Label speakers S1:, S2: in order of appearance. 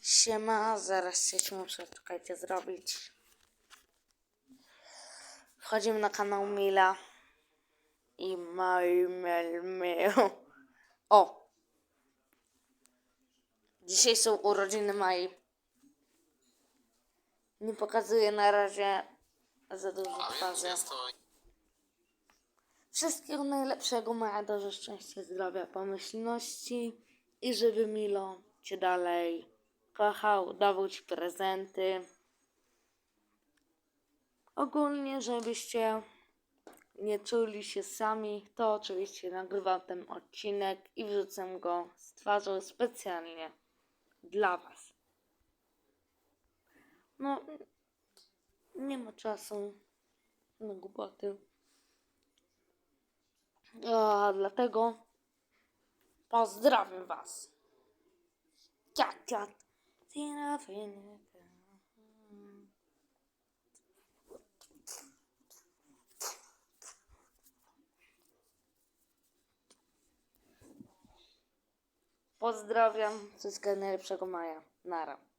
S1: Siema, zaraz coś muszę, czekajcie, zrobić. Wchodzimy na kanał Mila i Mail O! Dzisiaj są urodziny Mai. Nie pokazuję na razie za dużo twarzy. Wszystkiego najlepszego, Maja, dużo szczęścia, zdrowia, pomyślności i żeby Milo Cię dalej kochał, dawał Ci prezenty. Ogólnie, żebyście nie czuli się sami, to oczywiście nagrywam ten odcinek i wrzucę go z twarzą specjalnie dla Was. No, nie ma czasu na głupoty. A, dlatego pozdrawiam Was. Ciat, ciat. Pozdrawiam. Wszystkiego najlepszego Maja. Nara.